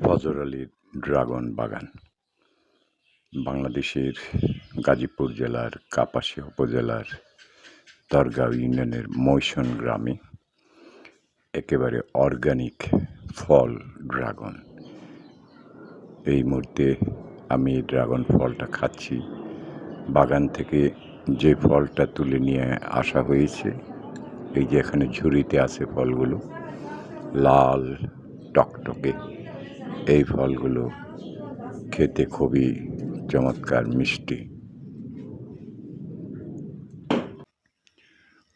ফজর আলীর ড্রাগন বাগান। বাংলাদেশের গাজীপুর জেলার কাপাসিয়া উপজেলার তরগাঁও ইউনিয়নের মৈশন গ্রামে একেবারে অর্গানিক ফল ড্রাগন। এই মুহূর্তে আমি ড্রাগন ফলটা খাচ্ছি। বাগান থেকে যে ফলটা তুলে নিয়ে আসা হয়েছে, এই যে এখানে ঝুড়িতে আছে ফলগুলো, লাল টকটকে। এই ফলগুলো খেতে খুবই চমৎকার, মিষ্টি।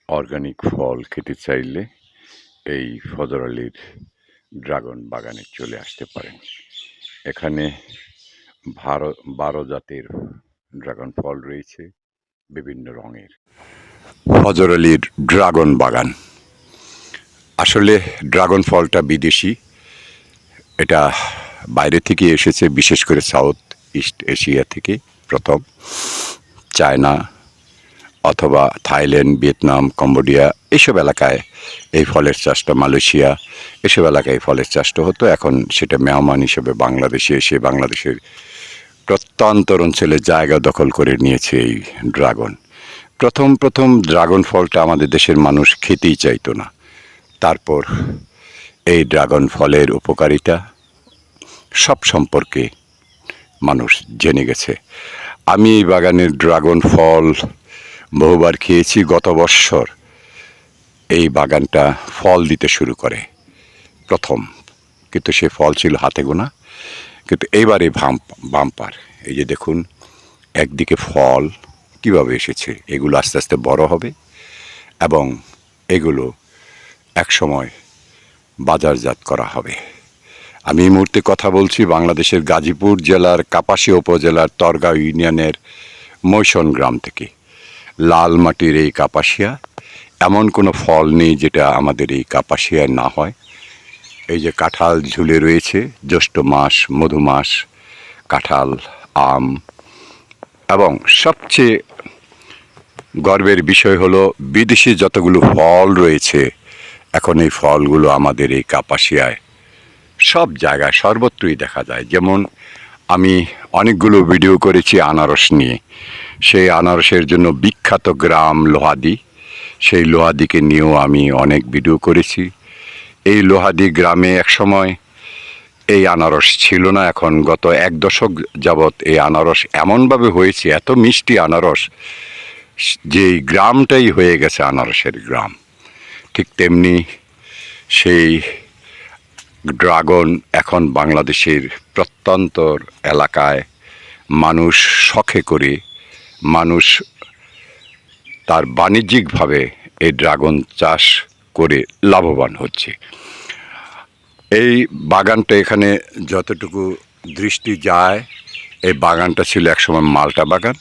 অর্গানিক ফল খেতে চাইলে এই ফজর আলীর ড্রাগন বাগানে চলে আসতে পারেন। এখানে ভারো, বারো জাতের ড্রাগন ফল রয়েছে, বিভিন্ন রঙের। ফজর আলীর ড্রাগন বাগান। আসলে ড্রাগন ফলটা বিদেশি এটা বাইরে থেকে এসেছে, বিশেষ করে সাউথ ইস্ট এশিয়া থেকে প্রথম। চায়না অথবা থাইল্যান্ড, ভিয়েতনাম, কম্বোডিয়া এইসব এলাকায় এই ফলের চাষটা, মালয়েশিয়া এসব এলাকায় এই ফলের চাষটা হতো। এখন সেটা মেহমান হিসেবে বাংলাদেশে এসে বাংলাদেশের প্রত্যন্তর অঞ্চলে জায়গা দখল করে নিয়েছে এই ড্রাগন। প্রথম প্রথম ড্রাগন ফলটা আমাদের দেশের মানুষ খেতেই চাইতো না। তারপর এই ড্রাগন ফলের উপকারিতা সব সম্পর্কে মানুষ জেনে গেছে। আমি এই বাগানের ড্রাগন ফল বহুবার খেয়েছি গত বৎসর এই বাগানটা ফল দিতে শুরু করে। প্রথম। কিন্তু সে ফল ছিল হাতে গোনা। কিন্তু এইবারে ভাম, বাম্পার। এই যে দেখুন, একদিকে ফল কীভাবে এসেছে, এগুলো আস্তে আস্তে বড় হবে এবং এগুলো একসময় বাজারজাত করা হবে। আমি এই মুহূর্তে কথা বলছি বাংলাদেশের গাজীপুর জেলার কাপাসিয়া উপজেলার তরগাঁও ইউনিয়নের মৈশন গ্রাম থেকে। লাল মাটির এই কাপাসিয়া, এমন কোনো ফল নেই যেটা আমাদের এই কাপাসিয়ায় না হয়। এই যে কাঁঠাল ঝুলে রয়েছে, জ্যৈষ্ঠ মাস, মধু মাস, কাঁঠাল, আম, এবং সবচেয়ে গর্বের বিষয় হলো বিদেশি যতগুলো ফল রয়েছে, এখন এই ফলগুলো আমাদের এই কাপাসিয়ায় সব জায়গায় সর্বত্রই দেখা যায়। যেমন আমি অনেকগুলো ভিডিও করেছি আনারস নিয়ে। সেই আনারসের জন্য বিখ্যাত গ্রাম লোহাদি। সেই লোহাদিকে নিয়েও আমি অনেক ভিডিও করেছি। এই লোহাদি গ্রামে একসময় এই আনারস ছিল না। এখন গত এক দশক যাবৎ এই আনারস এমনভাবে হয়েছে, এত মিষ্টি আনারস যে গ্রামটাই হয়ে গেছে আনারসের গ্রাম। ঠিক তেমনি সেই ড্রাগন এখন বাংলাদেশের প্রত্যন্তর এলাকায় মানুষ শখে করে মানুষ তার বাণিজ্যিকভাবে এই ড্রাগন চাষ করে লাভবান হচ্ছে। এই বাগানটা এখানে যতটুকু দৃষ্টি যায়, এই বাগানটা ছিল একসময় মালটা বাগান,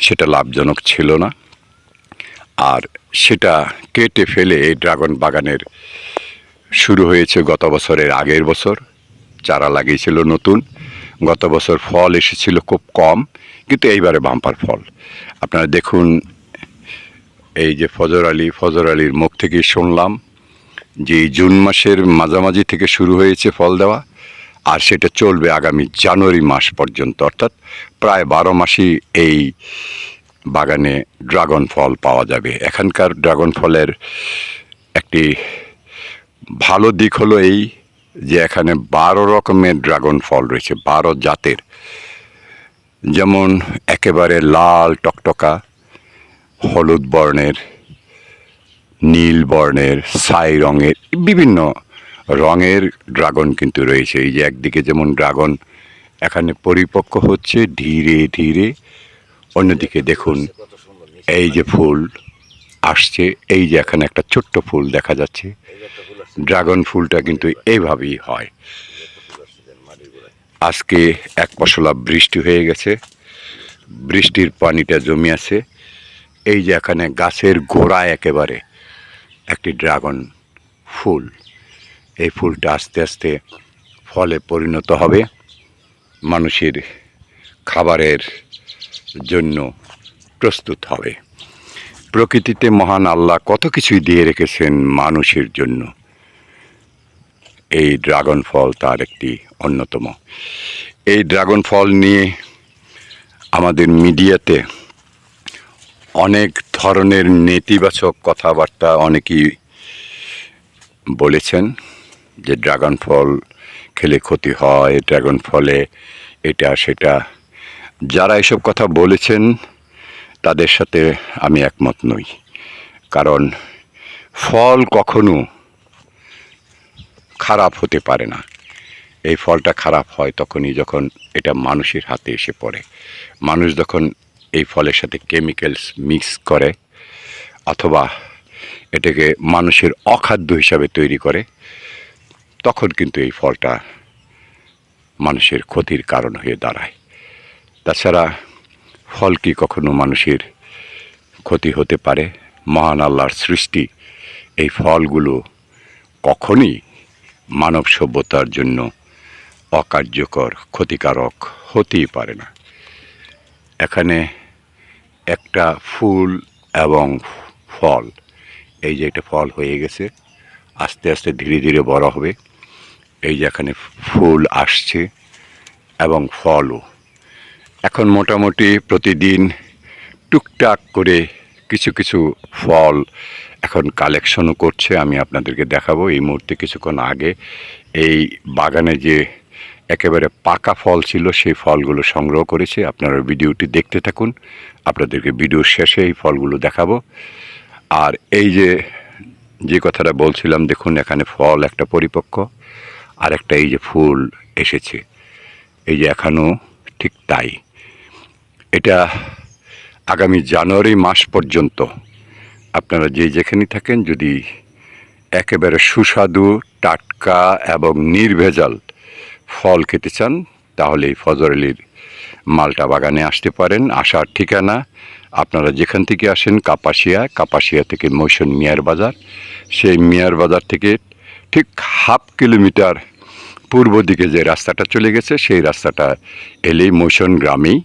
সেটা লাভজনক ছিল না। আর সেটা কেটে ফেলে এই ড্রাগন বাগানের শুরু হয়েছে গত বছরের আগের বছর। চারা লাগিয়েছিল নতুন। গত বছর ফল এসেছিল খুব কম, কিন্তু এইবারে বাম্পার ফল। আপনারা দেখুন, এই যে ফজর আলী, ফজর আলীর মুখ থেকে শুনলাম যে জুন মাসের মাঝামাঝি থেকে শুরু হয়েছে ফল দেওয়া, আর সেটা চলবে আগামী জানুয়ারি মাস পর্যন্ত। অর্থাৎ প্রায় বারো মাসই এই বাগানে ড্রাগন ফল পাওয়া যাবে। এখানকার ড্রাগন ফলের একটি ভালো দিক হলো এই যে এখানে বারো রকমের ড্রাগন ফল রয়েছে, বারো জাতের। যেমন একেবারে লাল টকটকা, হলুদ বর্ণের, নীল বর্ণের, ছাই রঙের, বিভিন্ন রঙের ড্রাগন কিন্তু রয়েছে। এই যে একদিকে যেমন ড্রাগন এখানে পরিপক্ক হচ্ছে ধীরে ধীরে, অন্যদিকে দেখুন এই যে ফুল আসছে, এই যে এখানে একটা ছোট্ট ফুল দেখা যাচ্ছে। ড্রাগন ফুলটা কিন্তু এইভাবেই হয়। আজকে এক পশলা বৃষ্টি হয়ে গেছে। বৃষ্টির পানিটা জমে আছে। এই যে এখানে গাছের গোড়ায় একেবারে একটি ড্রাগন ফুল। এই ফুলটা আস্তে আস্তে ফলে পরিণত হবে। মানুষের খাবারের জন্য প্রস্তুত হবে। প্রকৃতিতে মহান আল্লাহ কত কিছুই দিয়ে রেখেছেন মানুষের জন্য। এই ড্রাগন ফল তার একটি অন্যতম। এই ড্রাগন ফল নিয়ে আমাদের মিডিয়াতে অনেক ধরনের নেতিবাচক কথাবার্তা অনেকেই বলেছেন যে ড্রাগন ফল খেলে ক্ষতি হয় ড্রাগন ফলে এটা সেটা। যারা এসব কথা বলেছেন, তাদের সাথে আমি একমত নই। কারণ ফল কখনো খারাপ হতে পারে না। এই ফলটা খারাপ হয় তখনই যখন এটা মানুষের হাতে এসে পড়ে। মানুষ যখন এই ফলের সাথে কেমিক্যালস মিক্স করে অথবা এটাকে মানুষের অখাদ্য হিসাবে তৈরি করে, তখন কিন্তু এই ফলটা মানুষের ক্ষতির কারণ হয়ে দাঁড়ায়। তাছাড়া ফল কি কখনো মানুষের ক্ষতি হতে পারে? মহান আল্লাহর সৃষ্টি এই ফলগুলো কখনই মানব সভ্যতার জন্য অকার্যকর, ক্ষতিকারক হতেই পারে না। এখানে একটা ফুল এবং ফল, এই যে একটা ফল হয়ে গেছে, আস্তে আস্তে ধীরে ধীরে বড় হবে। এই যে এখানে ফুল আসছে এবং ফলও। এখন মোটামুটি প্রতিদিন টুকটাক করে কিছু কিছু ফল এখন কালেকশনও করছে, আমি আপনাদেরকে দেখাবো। এই মুহূর্তে কিছুক্ষণ আগে এই বাগানে যে একেবারে পাকা ফল ছিল, সেই ফলগুলো সংগ্রহ করেছে। আপনারা ভিডিওটি দেখতে থাকুন। আপনাদেরকে ভিডিওর শেষে এই ফলগুলো দেখাবো। আর এই যে যে কথাটা বলছিলাম, দেখুন এখানে ফল একটা পরিপক্ক, আর একটা এই যে ফুল এসেছে। এই যে এখনও ঠিক তাই। এটা আগামী জানুয়ারি মাস পর্যন্ত আপনারা যে যেখানে থাকেন, যদি একেবারে সুস্বাদু, টাটকা এবং নির্ভেজাল ফল খেতে চান, তাহলে এই ফজর আলীর মালটা বাগানে আসতে পারেন। আসার ঠিকানা, আপনারা যেখান থেকে আসেন, কাপাসিয়া কাপাসিয়া থেকে মৈশন মিয়ার বাজার। সেই মিয়ার বাজার থেকে ঠিক হাফ কিলোমিটার পূর্ব দিকে যে রাস্তাটা চলে গেছে, সেই রাস্তাটা এলেই মৈশন গ্রামেই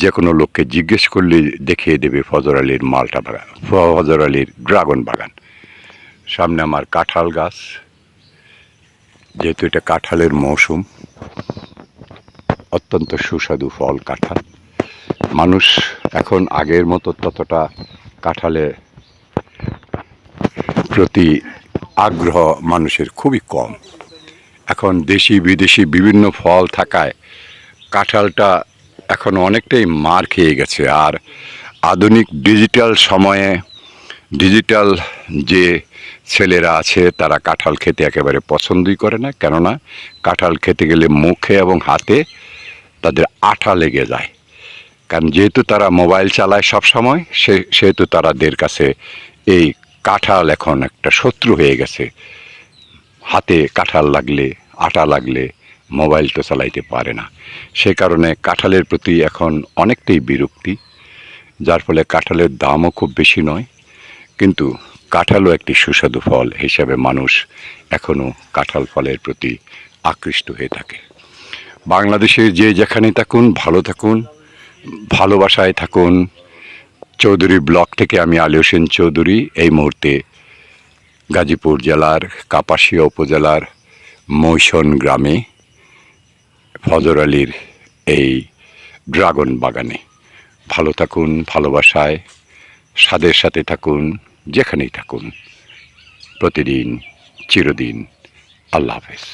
যে কোনো লোককে জিজ্ঞেস করলে দেখিয়ে দেবে ফজর আলীর মালটা বাগান, ফজর আলীর ড্রাগন বাগান। সামনে আমার কাঁঠাল গাছ, যেহেতু এটা কাঁঠালের মৌসুম, অত্যন্ত সুস্বাদু ফল কাঁঠাল। মানুষ এখন আগের মতো ততটা কাঁঠালে প্রতি আগ্রহ মানুষের খুবই কম। এখন দেশি বিদেশি বিভিন্ন ফল থাকায় কাঁঠালটা এখন অনেকটাই মার খেয়ে গেছে। আর আধুনিক ডিজিটাল সময়ে ডিজিটাল যে ছেলেরা আছে, তারা কাঁঠাল খেতে একেবারে পছন্দই করে না। কেননা কাঁঠাল খেতে গেলে মুখে এবং হাতে তাদের আঠা লেগে যায়। কারণ যেহেতু তারা মোবাইল চালায় সব সময়, সে, সেহেতু তারাদের কাছে এই কাঁঠাল এখন একটা শত্রু হয়ে গেছে। হাতে কাঁঠাল লাগলে আটা লাগলে মোবাইল তো চালাইতে পারে না। সে কারণে কাঁঠালের প্রতি এখন অনেকটাই বিরক্তি, যার ফলে কাঁঠালের দামও খুব বেশি নয়। কিন্তু কাঁঠালও একটি সুস্বাদু ফল হিসাবে মানুষ এখনও কাঁঠাল ফলের প্রতি আকৃষ্ট হয়ে থাকে। বাংলাদেশে যে যেখানে থাকুন, ভালো থাকুন, ভালোবাসায় থাকুন। চৌধুরী ব্লক থেকে আমি আলী হোসেন চৌধুরী এই মুহূর্তে গাজীপুর জেলার, কাপাসিয়া উপজেলার মৈশন গ্রামে ফজর আলীর এই ড্রাগন বাগানে। ভালো থাকুন, ভালোবাসায়, স্বাদের সাথে থাকুন, যেখানেই থাকুন। প্রতিদিন, চিরদিন, আল্লাহ হাফেজ।